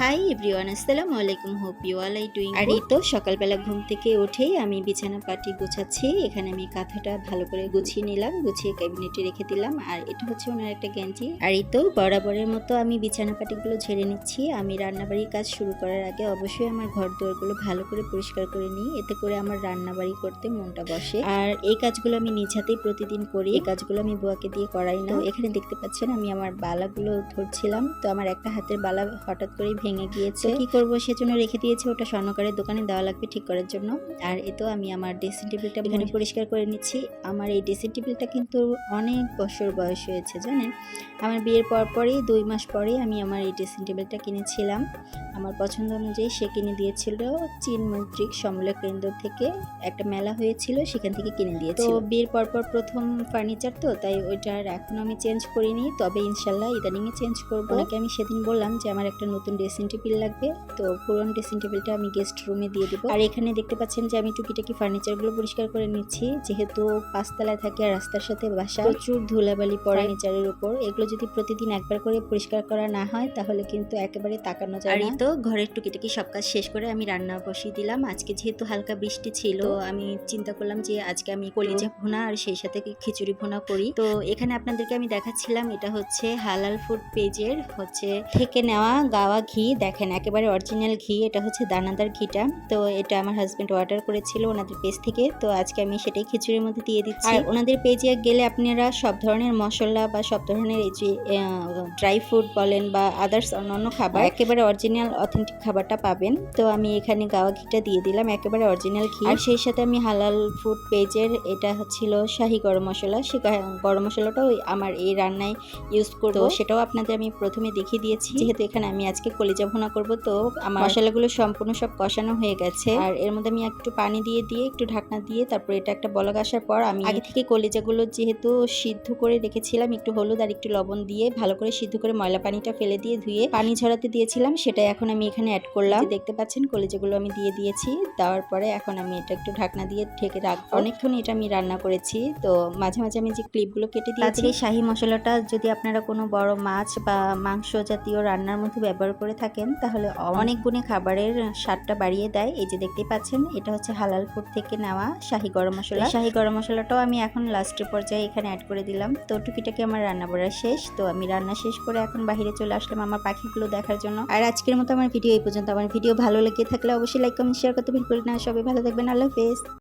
High everyone আসসালামু আলাইকুম। Hope you all are doing আর এই তো সকালবেলা ঘুম থেকে উঠেই আমি বিছানা পাটি গোছাচ্ছি। এখানে আমি কাঁথাটা ভালো করে গুছিয়ে নিলাম গুছিয়ে ক্যাবিনেটে রেখে দিলাম। আর এটা হচ্ছে ওনার একটা গেঞ্জি আর এই তো বরাবরের মতো আমি বিছানা পাটিগুলো ঝেড়ে নিচ্ছি। আমি রান্নাবাড়ির কাজ শুরু করার আগে অবশ্যই আমার ঘর দুয়ারগুলো ভালো করে পরিষ্কার করে নিই। এতে করে আমার রান্নাবাড়ি করতে মনটা বসে। আর এই কাজগুলো আমি নিজ হাতেই প্রতিদিন করি। এই কাজগুলো আমি বুয়াকে দিয়ে করাই না। এখানে দেখতে পাচ্ছেন আমি আমার বালাগুলো ধরছিলাম। তো আমার একটা হাতের বালা হঠাৎ করেই ভেঙে গিয়েছে। কি করব? সেজন্য রেখে দিয়েছি। ওটা স্বর্ণকারের দোকানে দেওয়া লাগবে ঠিক করার জন্য। আর এ তো আমি আমার ড্রেসিং টেবিলটা এখানে পরিষ্কার করে নিচ্ছি। আমার এই ড্রেসিং টেবিলটা কিন্তু অনেক বছর বয়স হয়েছে জানেন? আমার বিয়ের পর পরই দুই মাস পরেই আমি আমার এই ড্রেসিং টেবিলটা কিনেছিলাম। আমার পছন্দ অনুযায়ী সে কিনে দিয়েছিল চীন মৈত্রিক সমলা কেন্দ্র থেকে। একটা মেলা হয়েছিল সেখান থেকে কিনে দিয়েছিল। তো বিয়ের পর পর প্রথম ফার্নিচার তো তাই ওইটার এখনও আমি চেঞ্জ করিনি। তবে ইনশাল্লাহ ইদানিং এ চেঞ্জ করব। ওনাকে আমি সেদিন বললাম যে আমার একটা নতুন ড্রেসিং টেবিল লাগবে। তো পুরনো ড্রেসিং টেবিলটা আমি গেস্ট রুমে দিয়ে দেবো। আর এখানে দেখতে পাচ্ছেন যে আমি টুকিটাকি ফার্নিচারগুলো পরিষ্কার করে নিচ্ছি। যেহেতু পাঁচতলায় থাকে আর রাস্তার সাথে বাসা প্রচুর ধুলাবালি পড়ে ফার্নিচারের উপর। এগুলো যদি প্রতিদিন একবার করে পরিষ্কার করা না হয় তাহলে কিন্তু একেবারে তাকানো যায় এই তো ঘরের টুকিটাকি সব কাজ শেষ করে আমি রান্না বসিয়ে দিলাম। আজকে যেহেতু হালকা বৃষ্টি ছিল আমি চিন্তা করলাম যে আজকে আমি কলিজা ভুনা আর সেই সাথে খিচুড়ি ভুনা করি। তো এখানে আপনাদেরকে আমি দেখাচ্ছিলাম এটা হচ্ছে হালাল ফুড পেজের হচ্ছে থেকে নেওয়া গাওয়া ঘি। দেখেন একেবারে অরিজিনাল ঘি এটা হচ্ছে দানাদার ঘিটা। তো এটা আমার হাজব্যান্ড অর্ডার করেছিল ওনাদের পেজ থেকে। তো আজকে আমি সেটাই খিচুড়ির মধ্যে দিয়ে দিচ্ছি। আর ওনাদের পেজে গেলে আপনারা সব ধরনের মশলা বা সব ধরনের এই যে ড্রাই ফ্রুট বলেন বা আদার্স অন্যান্য খাবার একেবারে অরিজিনাল অথেন্টিক খাবারটা পাবেন। তো আমি এখানে গাওয়া ঘিটা দিয়ে দিলাম একেবারে অরিজিনাল ঘি। আর সেই সাথে আমি হালাল ফুড পেজের এটা হচ্ছিল শাহি গরম মশলা। সে গরম মশলাটাও আমার এই রান্নায় ইউজ করব। সেটাও আপনাদের আমি প্রথমে দেখিয়ে দিয়েছি। যেহেতু এখানে আমি আজকে কলিজা ভুনা করব তো আমার মশলাগুলো সম্পূর্ণ সব কষানো হয়ে গেছে। আর এর মধ্যে আমি একটু পানি দিয়ে দিয়ে একটু ঢাকনা দিয়ে তারপর এটা একটা বলক আসার পর আমি আগে থেকে কলিজাগুলো যেহেতু সিদ্ধ করে রেখেছিলাম একটু হলুদ আর একটু লবণ দিয়ে ভালো করে সিদ্ধ করে ময়লা পানিটা ফেলে দিয়ে ধুয়ে পানি ঝরাতে দিয়েছিলাম সেটা এখন আমি এখানে অ্যাড করলাম। দেখতে পাচ্ছেন কলিজাগুলো আমি দিয়ে দিয়েছি। দেওয়ার পরে এখন আমি এটা একটু ঢাকনা দিয়ে ঢেকে রাখব। অনেকক্ষণ এটা আমি রান্না করেছি। তো মাঝে মাঝে আমি যে ক্লিপগুলো কেটে দিয়েছি এই শাহি মশলাটা যদি আপনারা কোনো বড় মাছ বা মাংস জাতীয় রান্নার মধ্যে ব্যবহার করে থাকেন তাহলে অনেক গুণে খাবারের স্বাদটা বাড়িয়ে দেয়। এই যে দেখতে পাচ্ছেন এটা হচ্ছে হালাল ফুড থেকে নেওয়া শাহি গরম মশলা। শাহি গরম মশলাটাও আমি এখন লাস্টের পর্যায়ে এখানে অ্যাড করে দিলাম। তো টুকিটাকি আমার রান্না বাড়া শেষ। তো আমি রান্না শেষ করে এখন বাইরে চলে আসলাম আমার পাখিগুলো দেখার জন্য। আর আজকের মতো আমার ভিডিও এই পর্যন্ত। আমার ভিডিও ভালো লেগে থাকলে অবশ্যই লাইক কমেন্ট শেয়ার করতে ভুল করে না। সবাই ভালো থাকবেন। আল্লাহ হাফেজ।